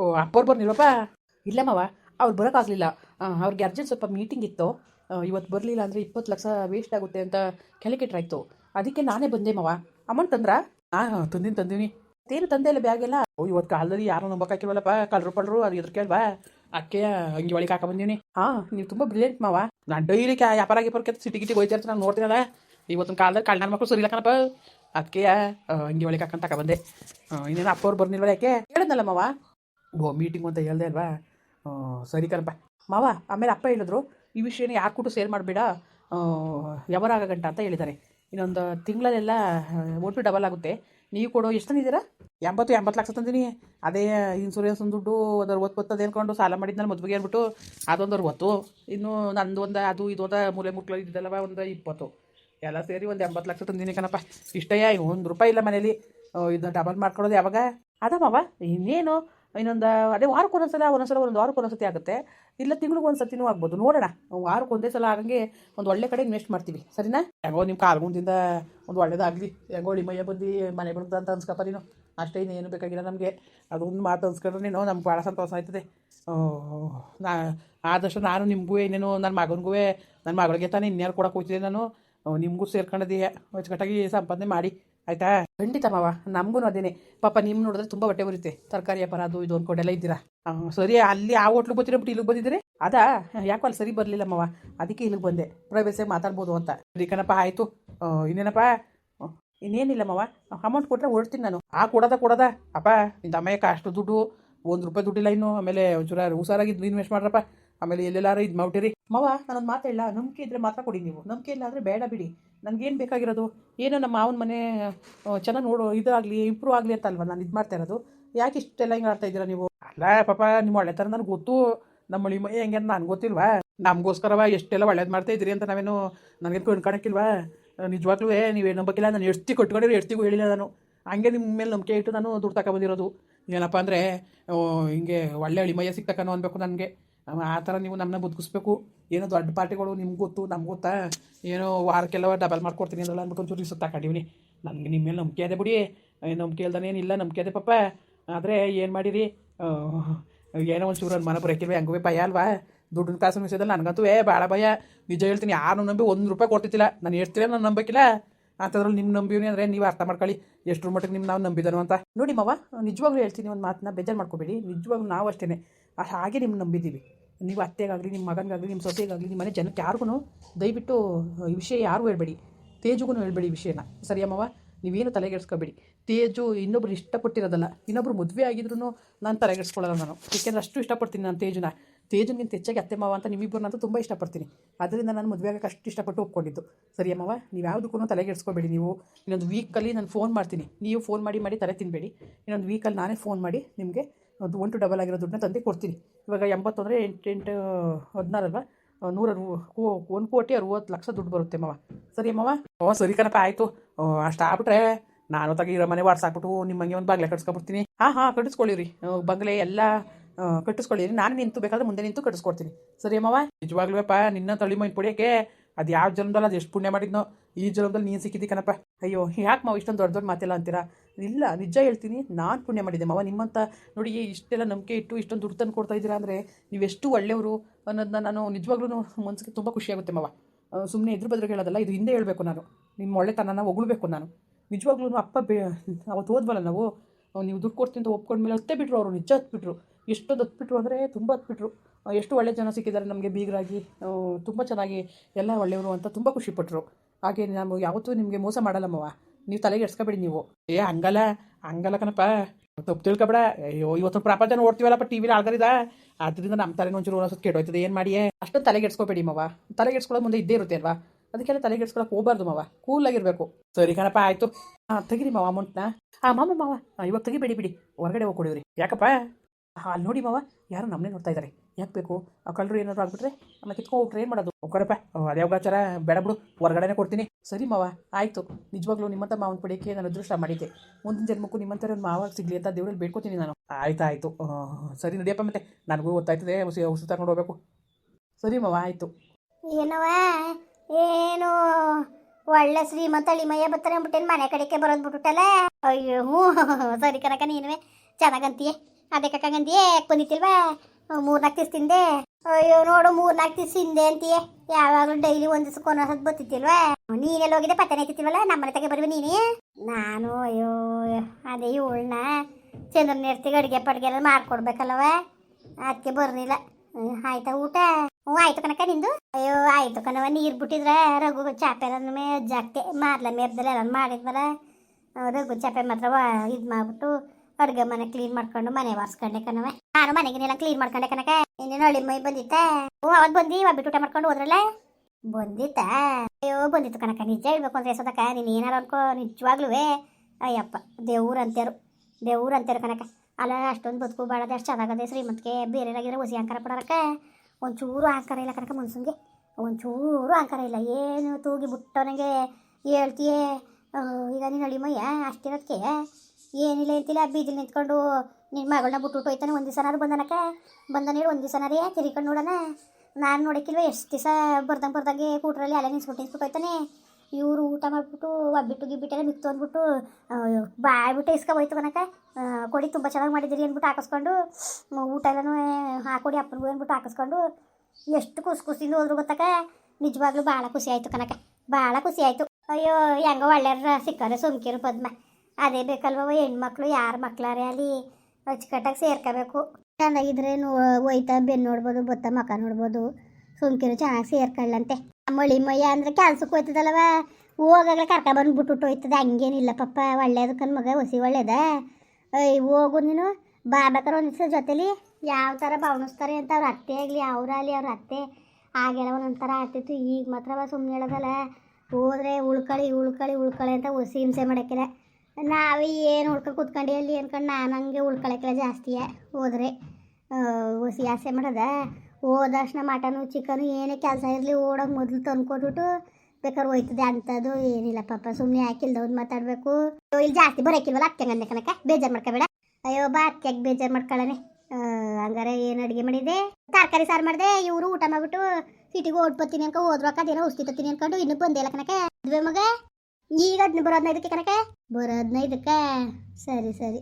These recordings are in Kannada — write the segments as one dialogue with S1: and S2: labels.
S1: ಓ ಅಪ್ಪವ್ರು ಬರ್ನಿಲ್ವಪ್ಪ ಇಲ್ಲ ಮಾವ ಅವ್ರು ಬರೋಕ್ಕಾಗಲಿಲ್ಲ. ಅವ್ರಿಗೆ ಅರ್ಜೆಂಟ್ ಸ್ವಲ್ಪ ಮೀಟಿಂಗ್ ಇತ್ತು. ಇವತ್ತು ಬರಲಿಲ್ಲ ಅಂದರೆ ಇಪ್ಪತ್ತು ಲಕ್ಷ ವೇಸ್ಟ್ ಆಗುತ್ತೆ ಅಂತ ಕ್ಯಾಲ್ಕುಲೇಟರ್ ಆಯಿತು ಅದಕ್ಕೆ ನಾನೇ ಬಂದೆ ಮಾವ. ಅಮೌಂಟ್ ತಂದ್ರಾ? ಹಾಂ ತಂದಿನಿ ತಂದೀನಿ. ತೇನು ತಂದೆ ಇಲ್ಲ ಬ್ಯಾಗ್ ಎಲ್ಲ? ಓ ಇವತ್ತು ಕಾಲದಲ್ಲಿ ಯಾರು ನಂಬಕ್ಕಾಕಿಲ್ವಲ್ಲಪ್ಪ ಕಳ್ರು ಪಳ್ರು ಅದು ಎದ್ರ ಕೇಳ್ವಾ ಅಕ್ಕೆ ಅಂಗಿ ಒಳಗೆ ಹಾಕ ಬಂದೀನಿ. ಹಾಂ ನೀವು ತುಂಬ ಬ್ರಿಲಿಯಂಟ್ ಮಾವ. ನಾನು ಡೈಲಿ ಕ್ಯಾ ವ್ಯಾಪಾರ ಗಿಪಾರ ಸಿಟಿ ಗಿಟಿ ಹೋಯ್ತಾ ಇರ್ತೀನಿ ನಾನು ನೋಡ್ತೀನಲ್ಲ ಇವತ್ತಿನ ಕಾಲದಲ್ಲಿ ಕಳ್ಳ ನನ್ನ ಮಕ್ಕಳು ಸರಿ ಇಲ್ಲ ಕಣಪ್ಪ. ಅದಕ್ಕೆ ಹಂಗೆ ಒಳಗೆ ಹಾಕಂತ ತಕ ಬಂದೆ. ಇನ್ನೇನು ಅಪ್ಪವ್ರು ಬರ್ನಿಲ್ವಲ್ಲ ಯಾಕೆ? ಹೇಳಿದ್ನಲ್ಲ ಮಾವ. ಓ ಮೀಟಿಂಗ್ ಅಂತ ಹೇಳ್ದೆ ಅಲ್ವಾ? ಸರಿ ಕಣಪ್ಪ. ಮಾವ, ಆಮೇಲೆ ಅಪ್ಪ ಹೇಳಿದ್ರು, ಈ ವಿಷಯನ ಯಾರು ಕೂಟು ಸೇರ್ ಮಾಡಬೇಡ ಯಾವಾಗ ಗಂಟ ಅಂತ ಹೇಳಿದ್ದಾರೆ. ಇನ್ನೊಂದು ತಿಂಗಳಲ್ಲೆಲ್ಲ ಒಟ್ಟು ಡಬಲ್ ಆಗುತ್ತೆ. ನೀವು ಕೊಡೋ ಎಷ್ಟು ತಂದಿದ್ದೀರಾ ಎಂಬತ್ತು ಎಂಬತ್ತು ಲಕ್ಷ ತಂದಿನಿ. ಅದೇ ಇನ್ಸೂರೆನ್ಸ್ ಒಂದು ದುಡ್ಡು, ಒಂದು ಅರವತ್ತು ಅದು ಹೇಳ್ಕೊಂಡು ಸಾಲ ಮಾಡಿದ್ನಲ್ಲ ಮದುವೆಗೆ ಹೇಳ್ಬಿಟ್ಟು ಅದೊಂದು ಅರವತ್ತು. ಇನ್ನು ನಂದು ಒಂದು, ಅದು ಇದು ಒಂದು ಮೂಲೆ ಮುಕ್ಳು ಇದ್ದಲ್ಲವ, ಒಂದು ಇಪ್ಪತ್ತು. ಎಲ್ಲ ಸೇರಿ ಒಂದು ಎಂಬತ್ತು ಲಕ್ಷ ತಂದಿನಿ ಕಣಪ್ಪ. ಇಷ್ಟೇ ಒಂದು ರೂಪಾಯಿ ಇಲ್ಲ ಮನೇಲಿ. ಇದನ್ನ ಡಬಲ್ ಮಾಡ್ಕೊಳ್ಳೋದು ಯಾವಾಗ? ಅದಮ್ಮವ ಮಾವ, ಇನ್ನೇನು? ಇನ್ನೊಂದು, ಅದೇ ವಾರಕ್ಕೆ ಒಂದೊಂದ್ಸಲ ಒಂದೊಂದ್ಸಲ ಒಂದು ವಾರಕ್ಕೆ ಒಂದೊಂದ್ಸತಿ ಆಗುತ್ತೆ. ಇಲ್ಲ, ತಿಂಗ್ಳಿಗೆ ಒಂದು ಸತಿನೂ ಆಗ್ಬೋದು. ನೋಡೋಣ. ವಾರಕ್ಕೆ ಒಂದೇ ಸಲ ಆಗಂಗೆ ಒಂದು ಒಳ್ಳೆ ಕಡೆ ಇನ್ವೆಸ್ಟ್ ಮಾಡ್ತೀವಿ. ಸರಿನಾ? ಹೆಂಗೋ ನಿಮ್ಮ ಕಾಲ್ಗುಂದಿಂದ ಒಂದು ಒಳ್ಳೇದಾಗಲಿ. ಹೆಂಗೋ ಮಯ್ಯ ಬಂದು ಮನೆ ಬಿಡ್ದು ಅಂತ ಅನ್ಸ್ಕಪ್ಪ ನೀನು. ಅಷ್ಟೇ ಇನ್ನೇನು ಬೇಕಾಗಿಲ್ಲ ನಮಗೆ. ಅದೊಂದು ಮಾತು ಅನ್ಸ್ಕೊಂಡ್ರೆ ನೀನು ನಮ್ಗೆ ಭಾಳ ಸಂತೋಷ ಆಯ್ತದೆ. ನಾ ಆದಷ್ಟು ನಾನು ನಿಮಗೂ ಏನೇನು ನನ್ನ ಮಗನಿಗೂ ನನ್ನ ಮಗಳಿಗೆ ತಾನೇ ಇನ್ಯಾರು ಕೊಡೋಕೆ ಹೋಗ್ತಿದ್ದೆ ನಾನು. ನಿಮಗೂ ಸೇರ್ಕೊಂಡಿದ್ದೀಯ. ಅಚ್ಚುಕಟ್ಟಾಗಿ ಸಂಪಾದನೆ ಮಾಡಿ. ಆಯ್ತಾ? ಖಂಡಿತ ಮಾವ. ನಮಗೂ ಅದೇನೆ. ಪಾಪ ನಿಮ್ಮ ನೋಡಿದ್ರೆ ತುಂಬ ಹೊಟ್ಟೆ ಬರುತ್ತೆ ತರಕಾರಿ ವ್ಯಾಪಾರ ಅದು, ಇದು ಅಂದ್ಕೊಂಡೆಲ್ಲ ಇದ್ದೀರಾ? ಸರಿ, ಅಲ್ಲಿ ಆ ಹೋಟ್ಲಿಗೆ ಬರ್ತೀರಬಿಟ್ಟು ಇಲ್ಲಿಗೆ ಬಂದಿದ್ದೀರಿ? ಅದಾ? ಯಾಕೋ ಅಲ್ಲಿ ಸರಿ ಬರಲಿಲ್ಲ ಮಾವ. ಅದಕ್ಕೆ ಇಲ್ಲಿಗೆ ಬಂದೆ. ಪ್ರೈವೇಸಿ ಮಾತಾಡ್ಬೋದು ಅಂತ. ಸರಿ ಕಣಪ್ಪ, ಆಯಿತು. ಇನ್ನೇನಪ್ಪ? ಇನ್ನೇನಿಲ್ಲ ಮಾವ. ಅಮೌಂಟ್ ಕೊಟ್ಟರೆ ಹೊರಡ್ತೀನಿ ನಾನು. ಆ, ಕೊಡೋದ, ಕೊಡದ? ಅಪ್ಪ ನಿಮ್ಮ ಅಮ್ಮಯ್ಯಕ್ಕೆ ಅಷ್ಟು ದುಡ್ಡು, ಒಂದು ರೂಪಾಯಿ ದುಡ್ಡಿಲ್ಲ ಇನ್ನು. ಆಮೇಲೆ ಒಂಚೂರ ಹುಷಾರಾಗಿದ್ದು ಇನ್ವೆಸ್ಟ್ ಮಾಡ್ರಪ್ಪ. ಆಮೇಲೆ ಎಲ್ಲೆಲ್ಲಾರು ಇದು ಮಾಡ್ಬಿಟ್ಟಿರಿ. ಮಾವ, ನಾನೊಂದು ಇಲ್ಲ ನಂಬಿಕೆ ಇದ್ರೆ ಮಾತ್ರ ಕೊಡಿ ನೀವು. ನಂಬಿಕೆ ಇಲ್ಲ ಅಂದರೆ ಬೇಡ ಬಿಡಿ. ನನಗೇನು ಬೇಕಾಗಿರೋದು? ಏನೋ ನಮ್ಮ ಮಾವನ ಮನೆ ಚೆನ್ನಾಗಿ ನೋಡು, ಇದಾಗಲಿ ಇಂಪ್ರೂವ್ ಆಗಲಿ ಅಂತ ಅಲ್ವಾ ನಾನು ಇದು ಮಾಡ್ತಾ ಇರೋದು? ಯಾಕೆ ಇಷ್ಟೆಲ್ಲ ಹಿಂಗೆ ಆಡ್ತಾ ಇದ್ದೀರಾ ನೀವು? ಅಲ್ಲ, ಪಾಪ, ನಿಮ್ಮ ಒಳ್ಳೆ ಥರ ನನಗೆ ಗೊತ್ತು. ನಮ್ಮ ಮೈ ಹೆಂಗೆ ಅಂತ ಗೊತ್ತಿಲ್ವಾ? ನಮಗೋಸ್ಕರವ ಎಷ್ಟೆಲ್ಲ ಒಳ್ಳೇದು ಮಾಡ್ತಾ ಇದ್ದೀರಿ ಅಂತ ನಾವೇನು ನನಗೆ ಕಣ್ಕಾಣಕ್ಕಿಲ್ವಾ ನಿಜವಾಗ್ಲೂ ನೀವೇನು ನಂಬಕ್ಕಿಲ್ಲ, ನಾನು ಎಷ್ಟಿ ಕೊಟ್ಕೊಂಡಿರೋ ಎಷ್ಟಿಗೂ ಹೇಳಿಲ್ಲ ನಾನು. ಹಂಗೆ ನಿಮ್ಮ ಮೇಲೆ ನಂಬಿಕೆ ಇಟ್ಟು ನಾನು ದುಡ್ಡು ತಗೊಬಂದಿರೋದು ಏನಪ್ಪ ಅಂದರೆ ಹಿಂಗೆ ಒಳ್ಳೆ ಮೈಯ ಸಿಗ್ತಕ್ಕನೋ ಅನ್ಬೇಕು ನನಗೆ. ಆ ಥರ ನೀವು ನಮ್ಮನ್ನ ಬದುಕಿಸ್ಬೇಕು. ಏನೋ ದೊಡ್ಡ ಪಾರ್ಟಿಗಳು ನಿಮ್ಗೆ ಗೊತ್ತು, ನಮ್ಗೆ ಗೊತ್ತಾ. ಏನೋ ವಾರಕ್ಕೆಲ್ಲ ಡಬಲ್ ಮಾಡ್ಕೊಡ್ತೀನಿ ಅಂದ್ರೆ ಅಂದ್ಬಿಟ್ಟು ಒಂಚೂರು ಸುತ್ತ ನನಗೆ ನಿಮ್ಮ ಮೇಲೆ ನಂಬಿಕೆ ಇದೆ ಬಿಡಿ. ನಂಬಿಕೆ ಇಲ್ದಾನೆ ಏನಿಲ್ಲ ನಂಬಿಕೆ ಅದೇ ಪಪ್ಪ. ಆದರೆ ಏನು ಮಾಡಿರಿ? ಏನೋ ಏನೋ ಒಂಚೂರು ಮನೆ ಬರೋಕಿಲ್ವ, ಹೆಂಗೂ ಭಯ ಅಲ್ವಾ? ದುಡ್ಡಿನ ಕಾಸು ಮಿಸಿದಲ್ಲ ನನಗಂತೂ, ಏ ಭಾಳ ಭಯ. ನಿಜ ಹೇಳ್ತೀನಿ ಯಾರು ನಂಬಿ ಒಂದು ರೂಪಾಯಿ ಕೊಡ್ತಿದ್ದಿಲ್ಲ. ನಾನು ಹೇಳ್ತೀರ ನಾನು ನಂಬಕ್ಕಿಲ್ಲ ಅಂಥದ್ರಲ್ಲಿ ನಿಮ್ಮ ನಂಬಿವ್ನಿ ಅಂದರೆ ನೀವು ಅರ್ಥ ಮಾಡ್ಕೊಳ್ಳಿ. ಎಷ್ಟರ ಮಟ್ಟಿಗೆ ನಿಮ್ಮ ನಾವು ನಂಬಿದನು ಅಂತ. ನೋಡಿ ಮಾವ, ನಿಜವಾಗ್ಲೂ ಹೇಳ್ತೀನಿ ಒಂದು ಮಾತನ್ನ ಬೇಜಾರು ಮಾಡ್ಕೋಬೇಡಿ. ನಿಜವಾಗ್ಲೂ ನಾವು ಅಷ್ಟೇ ಹಾಗೆ ನಿಮ್ಮ ನಂಬಿದ್ದೀವಿ ನೀವು ಅತ್ತೆಗಾಗಲಿ ನಿಮ್ಮ ಮಗನಿಗಾಗಲಿ ನಿಮ್ಮ ಸೊಸೆಗಾಗಲಿ ನಿಮ್ಮ ಮನೆ ಜನಕ್ಕೆ ಯಾರಿಗೂ ದಯವಿಟ್ಟು ಈ ವಿಷಯ ಯಾರಿಗೂ ಹೇಳ್ಬೇಡಿ. ತೇಜುಗೂ ಹೇಳ್ಬೇಡಿ ಈ ವಿಷಯನ. ಸರಿಯಮ್ಮವ ನೀವೇನು ತಲೆಗೆಡ್ಸ್ಕೊಬೇಡಿ. ತೇಜು ಇನ್ನೊಬ್ರು ಇಷ್ಟಪಟ್ಟಿರೋದಲ್ಲ ಇನ್ನೊಬ್ರು ಮದುವೆ ಆಗಿದ್ರು ನಾನು ತಲೆಗೆಡ್ಸ್ಕೊಳ್ಳಲ್ಲ ನಾನು. ಏಕೆಂದ್ರೆ ಅಷ್ಟು ಇಷ್ಟಪಡ್ತೀನಿ ನಾನು ತೇಜುನ. ತೇಜುನಿಗಿಂತ ಹೆಚ್ಚಾಗಿ ಅತ್ತೆ, ಮಾವ ಅಂತ ನಿಮ್ಮಿಬ್ಬರನ್ನಂತೂ ತುಂಬ ಇಷ್ಟಪಡ್ತೀನಿ. ಅದರಿಂದ ನಾನು ಮದುವೆ ಆಗಕ್ಕೆ ಅಷ್ಟು ಇಷ್ಟಪಟ್ಟು ಒಪ್ಕೊಂಡಿದ್ದು. ಸರಿ ಅಮ್ಮವ ನೀವು ಯಾವುದಕ್ಕೂ ತಲೆಗೆಡ್ಸ್ಕೊಬೇಡಿ ನೀವು. ಇನ್ನೊಂದು ವೀಕಲ್ಲಿ ನಾನು ಫೋನ್ ಮಾಡ್ತೀನಿ. ನೀವು ಫೋನ್ ಮಾಡಿ ಮಾಡಿ ತಲೆ ತಿನ್ನಬೇಡಿ ಇನ್ನೊಂದು ವೀಕಲ್ಲಿ ನಾನೇ ಫೋನ್ ಮಾಡಿ ನಿಮಗೆ ಒಂದು ಒನ್ ಟು ಡಬಲ್ ಆಗಿರೋ ದುಡ್ಡನ್ನ ತಂದು ಕೊಡ್ತೀನಿ. ಇವಾಗ ಎಂಬತ್ತು ಅಂದರೆ ಎಂಟು ಎಂಟು ಹದಿನಾರಲ್ವಾ ನೂರ ಒಂದು ಕೋಟಿ ಅರುವತ್ತು ಲಕ್ಷ ದುಡ್ಡು ಬರುತ್ತೆ ಮಾವ. ಸರಿ ಮಾವ? ಓ, ಸರಿ ಕಣಪ್ಪ, ಆಯಿತು. ಅಷ್ಟು ಆಗ್ಬಿಟ್ರೆ ನಾನು ಇರೋ ಮನೆ ವಾಡ್ಸಾಕ್ಬಿಟ್ಟು ನಿಮ್ಮ ಹಂಗೆ ಒಂದು ಬಾಗ್ಲೆ ಕಟ್ಸ್ಕೊಬಿಡ್ತೀನಿ. ಹಾಂ ಹಾಂ ಕಟ್ಟಿಸ್ಕೊಳ್ಳಿರಿ ಬಂಗ್ಲೆ ಎಲ್ಲ ಕಟ್ಟಿಸ್ಕೊಳ್ಳಿರಿ ನಾನು ನಿಂತು ಬೇಕಾದ್ರೆ ಮುಂದೆ ನಿಂತು ಕಟ್ಟಿಸ್ಕೊಡ್ತೀನಿ ಸರಿ ಮಾವ? ನಿಜವಾಗ್ಲೂಪ್ಪ ನಿನ್ನ ತಳಿ ಮೈ ಪುಡಿಯೋಕ್ಕೆ ಅದು ಯಾವ ಜನ್ಮದಲ್ಲಿ ಅದು ಎಷ್ಟು ಪುಣ್ಯ ಮಾಡಿದ್ನೋ, ಈ ಜನ್ಮದಲ್ಲಿ ನೀನು ಸಿಕ್ಕಿದ್ದಿ ಕಣಪ್ಪ. ಅಯ್ಯೋ, ಯಾಕೆ ಮಾವ ಇಷ್ಟೊಂದು ದೊಡ್ಡ ದೊಡ್ಡ ಮಾತಿಲ್ಲ ಅಂತೀರಾ? ಇಲ್ಲ, ನಿಜ ಹೇಳ್ತೀನಿ, ನಾನು ಪುಣ್ಯ ಮಾಡಿದ್ದೆ ಮಾವ, ನಿಮ್ಮಂತ ನೋಡಿ, ಇಷ್ಟೆಲ್ಲ ನಂಬಿಕೆ ಇಟ್ಟು ಇಷ್ಟೊಂದು ದುಡ್ಡು ತಂದು ಕೊಡ್ತಾ ಇದ್ದೀರಾ ಅಂದರೆ ನೀವೆಷ್ಟು ಒಳ್ಳೆಯವರು ಅನ್ನೋದನ್ನ ನಾನು ನಿಜವಾಗ್ಲೂ ಮನಸ್ಸಿಗೆ ತುಂಬ ಖುಷಿಯಾಗುತ್ತೆ ಮಾವ. ಸುಮ್ಮನೆ ಎದುರು ಬದ್ರಿಗೆ ಹೇಳೋದಲ್ಲ, ಇದು ಹಿಂದೆ ಹೇಳಬೇಕು ನಾನು. ನಿಮ್ಮ ಒಳ್ಳೆತನನ ಹೊಗಳಬೇಕು ನಾನು. ನಿಜವಾಗ್ಲೂ ಅಪ್ಪ ಬೇ, ಅವತ್ತು ಹೋದ್ವಲ್ಲ ನಾವು, ನೀವು ದುಡ್ಡು ಕೊಡ್ತೀನಿ ಅಂತ ಒಪ್ಕೊಂಡ್ಮೇಲೆ ಹತ್ತೇ ಬಿಟ್ರು ಅವರು, ನಿಜ ಹತ್ಬಿಟ್ರು ಎಷ್ಟೊಂದು ಹತ್ಬಿಟ್ರು ಅಂದರೆ ತುಂಬ ಹತ್ಬಿಟ್ರು ಎಷ್ಟು ಒಳ್ಳೆ ಜನ ಸಿಕ್ಕಿದ್ದಾರೆ ನಮಗೆ ಬೀಗರಾಗಿ ತುಂಬ ಚೆನ್ನಾಗಿ ಎಲ್ಲ ಒಳ್ಳೆಯವರು ಅಂತ ತುಂಬ ಖುಷಿಪಟ್ಟರು ಹಾಗೆ ನಾನು ಯಾವತ್ತೂ ನಿಮಗೆ ಮೋಸ ಮಾಡಲ್ಲಮ್ಮವ ನೀವು ತಲೆಗೆ ಎಡ್ಸ್ಕೊಬೇಡಿ ನೀವು. ಏ, ಹಂಗಲ್ಲ ಹಂಗಲ್ಲ ಕಣಪ್ಪ. ತಪ್ಪು ತಿಳ್ಕೊಬೇಡ. ಅಯ್ಯೋ ಇವತ್ತು ಪ್ರಪಂಚ ನೋಡ್ತೀವಲ್ಲಪ್ಪ ಟಿ ವಿಲಿ ಆಲ್ಗರಿದ ಅದರಿಂದ ನಮ್ಮ ತಲೆ ಒಂಚೂರು ಒಂದೊಂದು ಕೆಡೋಯ್ತದೆ ಏನು ಮಾಡಿಯೇ ಅಷ್ಟೊಂದು ತಲೆಗೆಡ್ಸ್ಕೊಬೇಡಿ ಮವ. ತಲೆಗೆಡ್ಸ್ಕೊಳ್ಳೋ ಮುಂದೆ ಇದ್ದೇ ಇರುತ್ತೆ ಅಲ್ವಾ? ಅದಕ್ಕೆಲ್ಲ ತಲೆಗೆಡ್ಸ್ಕೊಳಕ್ಕೆ ಹೋಗ್ಬಾರ್ದು ಮಾವ. ಕೂಲಾಗಿರಬೇಕು ಸರಿ ಕಣಪ್ಪ, ಆಯಿತು. ಹಾಂ ತೆಗಿರಿ ಮಾವ ಅಮೌಂಟ್ನ ಹಾಂ ಮಾಮ, ಮಾವ. ಇವಾಗ ತೆಗಿಬೇಡಿ, ಬಿಡಿ. ಹೊರಗಡೆ ಹೋಗಿ ಕೊಡಿವ್ರಿ ಯಾಕಪ್ಪ? ಹಾಂ ಅಲ್ಲಿ ನೋಡಿ ಮಾವ, ಯಾರು ನಮ್ಮನೆ ನೋಡ್ತಾ ಇದ್ದಾರೆ ಯಾಕೆ ಬೇಕು? ಆ ಕಳ್ಳರು ಏನಾದ್ರು ಆಗ್ಬಿಟ್ರೆ ಆಮೇಲೆ ಕಿತ್ಕೊಂಡು ಏನು ಮಾಡೋದು? ಒಕ್ಕರಪ್ಪ ಅದೇ ಅವಗಾಚಾರ ಬೇಡ ಬಿಡು, ಹೊರಗಡೆನೇ ಕೊಡ್ತೀನಿ. ಸರಿ ಮಾವ, ಆಯಿತು. ನಿಜವಾಗ್ಲೂ ನಿಮ್ಮಂಥ ಮಾವನ ಪಡೆಯೋಕ್ಕೆ ನಾನು ಅದೃಷ್ಟ ಮಾಡಿದ್ದೆ. ಮುಂದಿನ ಜನ್ಮಕ್ಕೂ ನಿಮ್ಮಂಥರ ಒಂದು ಮಾವಾಗ ಸಿಗಲಿ ಅಂತ ದೇವರಲ್ಲಿ ಬೇಡ್ಕೋತೀನಿ ನಾನು. ಆಯ್ತು, ಆಯಿತು. ಸರಿ ನಡಿಯಪ್ಪ ಮತ್ತೆ. ನನಗೂ ಗೊತ್ತಾಯ್ತದೆ ಹುಸಿ ಹೊಸ ತಗೊಂಡು ಹೋಗ್ಬೇಕು. ಸರಿ ಮಾವ, ಆಯಿತು.
S2: ಏನವ ಏನು ಒಳ್ಳೆ ಶ್ರೀಮಂತ ಅಳಿಮಯ್ಯ ಬರ್ತಾರೆ ಅಂದ್ಬಿಟ್ಟೇನು ಮನೆ ಕಡೆಗೆ ಬರೋದು ಅಯ್ಯೋ ಹ್ಞೂ ಸರಿ ಕನಕ ನೀನುವೆ. ಚೆನ್ನಾಗಂತೀಯ. ಅದೇ ಕಕ್ಕಂಗಂದಿಯೇ ಬಂದಿತ್ತಿಲ್ವಾ ಮೂರ್ನಾಲ್ಕು ದಿವ್ಸ ತಿಂದೆ. ಅಯ್ಯೋ, ನೋಡು, ಮೂರ್ನಾಲ್ಕು ದಿವಸ ಹಿಂದೆ ಅಂತೀಯ. ಯಾವಾಗಲೂ ಡೈಲಿ ಒಂದು ದಿವಸ ಕೊನೋಸದ್ ಬತ್ತಿತ್ತಿಲ್ವಾ ನೀನೆಲ್ಲ ಹೋಗಿದ್ದೆ ಪತ್ತೆ ಐತಿಲ್ವಲ್ಲ ನಮ್ಮ ಮನೆ ತಗೆ ಬರುವ ನೀನೇ? ನಾನು, ಅಯ್ಯೋ, ಅದೇ ಇವಳನ್ನ ಚಂದ್ರನ ಎರ್ತಿಗೆ ಅಡುಗೆ ಪಡ್ಗೆ ಎಲ್ಲ ಮಾಡ್ಕೊಡ್ಬೇಕಲ್ಲವ? ಅದಕ್ಕೆ ಬರ್ನಿಲ್ಲ ಆಯ್ತಾ ಊಟ? ಹ್ಞೂ ಆಯ್ತು ಕನಕ ನಿಂದು? ಅಯ್ಯೋ, ಆಯ್ತು ಕಣವ ನೀರು ಬಿಟ್ಟಿದ್ರೆ ರಘು ಚಾಪೆ ಅಜ್ಜಾಕ್ತೆ ಮಾರ್ಲ ಮೇರ್ದಲ್ಲ ಎಲ್ಲ ಮಾಡಿದ್ವಲ್ಲ? ರಘು ಚಾಪೆ ಮಾತ್ರ ಇದು ಮಾಡ್ಬಿಟ್ಟು ಅಡುಗೆ ಮನೆ ಕ್ಲೀನ್ ಮಾಡ್ಕೊಂಡು ಮನೆ ವಾಸ್ಕೊಂಡೆ ಕಣವೆ ನಾನು ಮನೆಗಿನೆಲ್ಲ ಕ್ಲೀನ್ ಮಾಡ್ಕೊಂಡೆ ಕನಕ ಇನ್ನೇನು ಹಳ್ಳಿ ಮೈ ಬಂದಿತ್ತ? ಓ ಅವತ್ತು ಬಂದು ಬಿಟ್ಟು ಊಟ ಮಾಡ್ಕೊಂಡು ಹೋದ್ರಲ್ಲ? ಬಂದಿತ್ತ? ಅಯ್ಯೋ, ಬಂದಿತ್ತು ಕನಕ ನಿಜ ಹೇಳ್ಬೇಕು ಅಂದ್ರೆ ಸದಕ ನೀನು ಏನಾರು ಅನ್ಕೋ ನಿಜವಾಗ್ಲೂ ಅಯ್ಯಪ್ಪ ದೇವ್ರು ಅಂತ್ಯಾರು ದೇವ್ರು ಅಂತಾರು ಕನಕ ಅಲ್ಲ, ಅಷ್ಟೊಂದು ಬದುಕು ಬಾಳದೆ, ಅಷ್ಟು ಚೆನ್ನಾಗದೆ ಶ್ರೀಮಂತಿಗೆ ಬೇರೆ ಆಗಿರೋ ಹೊಸಿ ಅಂಕಾರ ಪಡೋರಕ್ಕ. ಒಂಚೂರು ಅಹಂಕಾರ ಇಲ್ಲ ಕನಕ ಮನ್ಸನ್ಗೆ. ಒಂಚೂರು ಅಹಂಕಾರ ಇಲ್ಲ. ಏನು ತೂಗಿ ಬಿಟ್ಟವನಿಗೆ ಹೇಳ್ತೀಯೇ ಈಗ ನೀನು ಅಳಿಮಯ್ಯ ಮಯ್ಯ ಅಷ್ಟಿರೋದಕ್ಕೆ ಏನಿಲ್ಲ ಅಂತಿಲ್ಲ, ಬೀದಿಲಿ ನಿಂತ್ಕೊಂಡು ನಿನ್ನ ಮಗಳನ್ನ ಬಿಟ್ಟು ಹೋಯ್ತಾನೆ. ಒಂದು ದಿವಸನಾರು ಬಂದನಕ ಬಂದನ ಹೇಳಿ, ಒಂದು ದಿವಸನಾರೇ ತಿರ್ಕೊಂಡು ನೋಡೋಣ. ನಾನು ನೋಡಕ್ಕಿಲ್ವ, ಎಷ್ಟು ದಿವಸ ಬರ್ದಂಗೆ ಬರ್ದಂಗೆ ಕೂಟ್ರಲ್ಲಿ ಅಲ್ಲೇ ನಿನ್ಸ್ಬಿಟ್ಟು ನಿನ್ಸ್ಬಿಟ್ಟು ಹೋಯ್ತಾನೆ. ಇವರು ಊಟ ಮಾಡಿಬಿಟ್ಟು, ಒಬ್ಬಿಟ್ಟು, ಗಿಬ್ಬಿಟ್ಟೆಲ್ಲ ಬಿತ್ತು ಅಂದ್ಬಿಟ್ಟು ಬಾಯ್ಬಿಟ್ಟು ಇಸ್ಕೊ ಹೋಯ್ತು ಕನಕ ಕೊಡಿ, ತುಂಬ ಚೆನ್ನಾಗಿ ಮಾಡಿದಿರಿ ಅಂದ್ಬಿಟ್ಟು ಹಾಕಿಸ್ಕೊಂಡು ಊಟ ಎಲ್ಲನೂ ಹಾಕೊಡಿ, ಅಪ್ಪನಿಗೂ ಅಂದ್ಬಿಟ್ಟು ಹಾಕಿಸ್ಕೊಂಡು, ಎಷ್ಟು ಖುಷಿ ಖುಷಿಯಿಂದ ಹೋದ್ರು ಗೊತ್ತಕ ನಿಜವಾಗ್ಲೂ ಭಾಳ ಖುಷಿ ಆಯಿತು ಕನಕ ಭಾಳ ಖುಷಿ ಆಯಿತು. ಅಯ್ಯೋ, ಹೆಂಗೋ ಒಳ್ಳೆಯ ಸಿಕ್ಕಾರೆ ಸುಮ್ಕಿರು ಪದ್ಮ. ಅದೇ ಬೇಕಲ್ವ ಹೆಣ್ಮಕ್ಳು, ಯಾರ ಮಕ್ಳಾರೆ ಅಲ್ಲಿ? ಅಚ್ಚುಕಟ್ಟಾಗಿ ಸೇರ್ಕೋಬೇಕು. ಚೆನ್ನಾಗಿದ್ರೆ ನೋ, ಒಯ್ತಾ ಬೆನ್ನು ನೋಡ್ಬೋದು, ಬತ್ತ ಮಕ ನೋಡ್ಬೋದು. ಸುಮ್ಕಿರು ಚೆನ್ನಾಗಿ ಸೇರ್ಕೊಳ್ಳಂತೆ. ಮಳಿ ಮಯ್ಯ ಅಂದ್ರೆ ಕೆಲ್ಸಕ್ಕೆ ಹೋಯ್ತದಲ್ವ ಹೋಗಾಗಲೇ ಕರ್ಕ ಬಂದು ಬಿಟ್ಬಿಟ್ಟು ಹೋಯ್ತದೆ. ಹಂಗೇನಿಲ್ಲ ಪಪ್ಪ ಒಳ್ಳೇದು ಕನ್ ಮಗ ಹೊಸಿ ಒಳ್ಳೇದ. ಐ ಹೋಗು ನೀನು. ಬಾರ್ಬೇಕಾರ ಒಂದು ದಿವಸ ಜೊತೆಲಿ. ಯಾವ ಥರ ಭಾವನಿಸ್ತಾರೆ ಅಂತ ಅವ್ರ ಅತ್ತೆ ಆಗಲಿ ಅವರಾಗಲಿ ಅವ್ರ ಅತ್ತೆ. ಆಗೆಲ್ಲ ಒಂಥರ ಆಗ್ತಿತ್ತು. ಈಗ ಮಾತ್ರ ಸುಮ್ಮನೆ ಹೇಳೋದಲ್ಲ. ಹೋದ್ರೆ ಉಳ್ಕಳಿ ಉಳ್ಕಳಿ ಉಳ್ಕಳಿ ಅಂತ ಹೊಸಿ ಹಿಂಸೆ ಮಾಡೋಕ್ಕಿಲ್ಲ ನಾವು ಏನು ಉಳ್ಕೊಂಡು ಕೂತ್ಕೊಂಡು ಅಲ್ಲಿ ಅನ್ಕೊಂಡು ನಾನು ಹಂಗೆ ಉಳ್ಕೊಳಕ್ಕೆಲ್ಲ ಜಾಸ್ತಿಯೇ ಹೋದ್ರೆ ಆಸೆ ಮಾಡೋದ. ಹೋದಕ್ಷಣ ಮಟನು ಚಿಕನು ಏನೇ ಕೆಲಸ ಇರಲಿ ಓಡೋಕೆ ಮೊದಲು ತಂದ್ಕೊಟ್ಬಿಟ್ಟು ಬೇಕಾದ್ರೆ ಹೋಯ್ತದೆ. ಅಂಥದ್ದು ಏನಿಲ್ಲ ಪಾಪ ಸುಮ್ಮನೆ ಹಾಕಿಲ್ದವ್ನು ಮಾತಾಡಬೇಕು. ಇಲ್ಲಿ ಜಾಸ್ತಿ ಬರೋಕ್ಕಿಲ್ವಲ್ಲ ಅಕ್ಕೆ ಗಂದೆ ಕನಕ ಬೇಜಾರು ಮಾಡ್ಕೋಬೇಡ. ಅಯ್ಯೋ, ಬಾ ಅತ್ತೆಗೆ ಬೇಜಾರು ಮಾಡ್ಕೊಳ್ಳನೆ ಹಂಗಾರೆ ಏನು ಅಡುಗೆ ಮಾಡಿದೆ? ತರಕಾರಿ ಸಾರು ಮಾಡಿದೆ, ಇವರು ಊಟ ಮಾಡಿಬಿಟ್ಟು ಸಿಟಿಗೆ ಓಡ್ಬತ್ತೀನಿ ಅನ್ಕೊ ಹೋದ್ರಕ್ಕ ದಿನ ಉಸ್ತಿ ತತ್ತೀನಿ ಅನ್ಕೊಂಡು, ಇನ್ನೂ ಬಂದಿಲ್ಲ ಕನಕ ಮಗ? ಈಗ ಅದನ್ನ ಬರೋ ಹದಿನೈದಕ್ಕೆ ಕನಕ ಬರೋ ಹದಿನೈದಕ್ಕೆ? ಸರಿ ಸರಿ.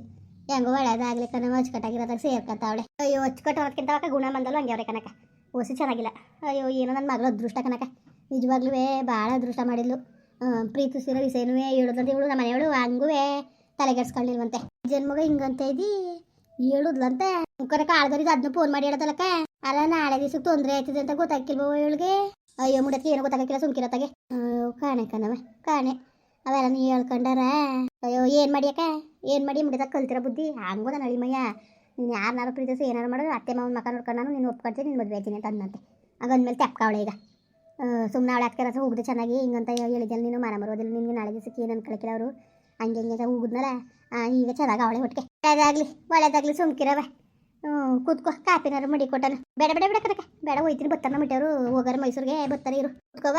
S2: ಹೆಂಗೋ ಒಳ್ಳೇದಾಗ್ಲಿ ಕಣ ಅಚ್ಚುಕಟ್ಟಾಗಿರೋದಾಗ ಸೇರ್ಕತ್ತಾವಳೆ ಅಯ್ಯೋ ಅಚ್ಚುಕಟ್ಟೋದಕ್ಕಿಂತ ಅಕ್ಕ ಗುಣ ಬಂದಲ್ಲ ಹಂಗೆ ಅವ್ರೆ ಕನಕ ಓಸಿ ಚೆನ್ನಾಗಿಲ್ಲ. ಅಯ್ಯೋ, ಏನೋ ನನ್ನ ಮಗಳು ಅದೃಷ್ಟ ಕನಕ ನಿಜವಾಗ್ಲೂ ಭಾಳ ಅದೃಷ್ಟ ಮಾಡಿದ್ಲು. ಪ್ರೀತಿಸಿರೋ ವಿಷಯನೂ ಹೇಳೋದಂತ ಇವಳು, ನಮ್ಮ ಮನೆಯವಳು, ಹಂಗೂ ತಲೆಗೆಡ್ಸ್ಕೊಳ್ಳಿಲ್ವಂತೆ ಜನ್ಮಗ ಹಿಂಗಂತ ಇದ್ದಿ ಹೇಳುದ್ಲಂತೆ ಕನಕ ಆಳ್ದವ್ರಿಗೆ ಅದನ್ನ ಫೋನ್ ಮಾಡಿ ಹೇಳೋದಲ್ಲಕ್ಕ ಅಲ್ಲ, ನಾಳೆ ದಿವಸಕ್ಕೆ ತೊಂದರೆ ಆಯ್ತದೆ ಅಂತ ಗೊತ್ತಾಗ್ತಿಲ್ವ ಇವಳಿಗೆ? ಅಯ್ಯೋ ಮುಡಕ್ಕೆ ಏನೋ ಗೊತ್ತಾಗಕ್ಕಿಲ್ಲ ಸುಮ್ಕಿರತ್ತಾಗೆ. ಕಾಣೆ ಕಣವ ಕಾಣೆ. ಅವೆಲ್ಲ ನೀ ಹೇಳ್ಕೊಂಡಾರ? ಅಯ್ಯೋ, ಏನು ಮಾಡ್ಯಾಕ ಏನು ಮಾಡಿ ಮುಡಿದಾಗ ಕಲ್ತಿರೋ ಬುದ್ಧಿ? ಹಂಗೋದ ನಳಿಮಯ್ಯ ನೀನು ಯಾರನ್ನಾರು ಪ್ರೀತಿಸಿ ಏನಾರು ಮಾಡೋದು ಅತ್ತೆ ಮಾವನ ಮಕ್ಕ ನೋಡ್ಕೊಂಡು ನಾನು ನೀನು ಒಪ್ಕೊಳ್ತೀನಿ ನಿನ್ನ ಮದುವೆ ಆಯ್ತೀನಿ ಅಂತ ಅಂದಂತೆ ಹಂಗಂದ್ಮೇಲೆ ತೆಪ್ಕ ಅವಳೆ ಈಗ. ಸುಮ್ಮನೆ ಅವಳೆ ಅಕ್ಕ ರಸ ಹೋಗಿದೆ ಚೆನ್ನಾಗಿ? ಹಿಂಗಂತ ಹೇಳಿದ್ಯಲ್ಲ ನೀನು ಮನ ಬರೋದಿಲ್ಲ ನಿನಗೆ ನಾಳೆ ದಿವಸಕ್ಕೆ ಏನು ಅನ್ಕೊಳಕಿಲ್ಲ ಅವರು? ಹಂಗೆ ಹಿಂಗೆ ಹೋಗಿದ್ನಲ್ಲ? ಈಗ ಚೆನ್ನಾಗಿ ಅವಳೆ ಒಟ್ಟಿಗೆ. ಒಳ್ಳೇದಾಗಲಿ, ಒಳ್ಳೇದಾಗ್ಲಿ ಸುಮ್ಕಿರವ ಕೂತ್ಕೋ, ಕಾಪಿನಾರು ಮಡಿ ಕೊಟ್ಟನ. ಬೇಡ ಬೇಡ ಬೇಡ ಬೇಡ ಹೋಯ್ತೀನಿ ಬರ್ತಾನ ಮಿಟ್ಟವರು ಹೋಗಾರ ಮೈಸೂರಿಗೆ ಬರ್ತಾರೆ ಇರು. ಕೂತ್ಕೋವ?